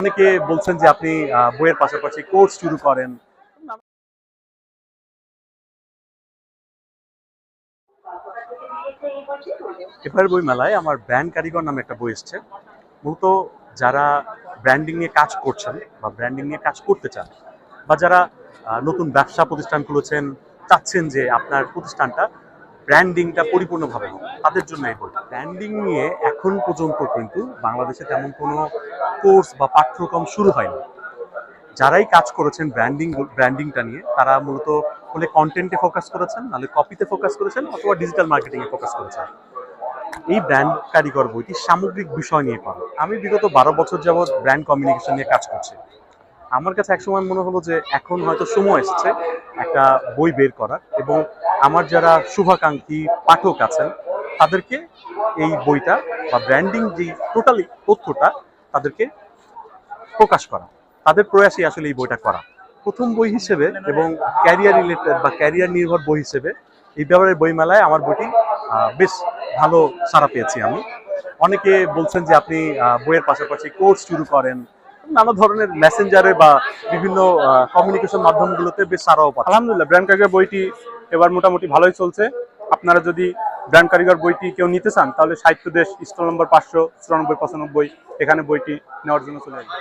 অনেকে বলছেন যে আপনি বইয়ের পাশাপাশি কোর্স শুরু করেন। এবারের বই মেলায় আমার ব্র্যান্ড কারিগর নামে একটা বই এসছে। মূলত যারা ব্র্যান্ডিং নিয়ে কাজ করছেন বা ব্র্যান্ডিং নিয়ে কাজ করতে চান বা যারা নতুন ব্যবসা প্রতিষ্ঠান খুলেছেন, চাচ্ছেন যে আপনার প্রতিষ্ঠানটা ব্র্যান্ডিংটা পরিপূর্ণভাবে হোক, তাদের জন্য এই বইটা। ব্র্যান্ডিং নিয়ে এখন পর্যন্ত কিন্তু বাংলাদেশে তেমন কোনো কোর্স বা পাঠ্যক্রম শুরু হয়নি। যারাই কাজ করেছেন ব্র্যান্ডিং ব্র্যান্ডিংটা নিয়ে, তারা মূলত হলে কন্টেন্টে ফোকাস করেছেন, নাহলে কপিতে ফোকাস করেছেন অথবা ডিজিটাল মার্কেটিংয়ে ফোকাস করেছেন। এই ব্র্যান্ড কারিগর বইটি সামগ্রিক বিষয় নিয়ে পড়ে। আমি বিগত বারো বছর যাবৎ ব্র্যান্ড কমিউনিকেশন নিয়ে কাজ করছি। আমার কাছে একসময় মনে হলো যে এখন হয়তো সময় এসেছে একটা বই বের করার এবং আমার যারা শুভাকাঙ্ক্ষী পাঠক আছেন, তাদেরকে এই বইটা বা ব্র্যান্ডিং যে টোটালি তথ্যটা তাদেরকে প্রকাশ করা। তাদের প্রয়াসই আসলে এই বইটা করা। প্রথম বই হিসেবে এবং ক্যারিয়ার রিলেটেড বা ক্যারিয়ার নির্ভর বই হিসেবে এই ব্যাপারে বইমেলায় আমার বইটি বেশ ভালো সাড়া পেয়েছি আমি। অনেকে বলছেন যে আপনি বইয়ের পাশাপাশি কোর্স শুরু করেন। নানা ধরনের মেসেঞ্জারে বা বিভিন্ন কমিউনিকেশন মাধ্যমগুলোতে বেশ সারাও পাচ্ছেন। আলহামদুলিল্লাহ ব্র্যান্ড কারিগর বইটি এবার মোটামুটি ভালোই চলছে। আপনারা যদি ব্র্যান্ড কারিগর বইটি কেউ নিতে চান, তাহলে সাহিত্য দেশ, স্টল নম্বর পাঁচশো চুরানব্বই, পঁচানব্বই, এখানে বইটি নেওয়ার জন্য চলে আসবে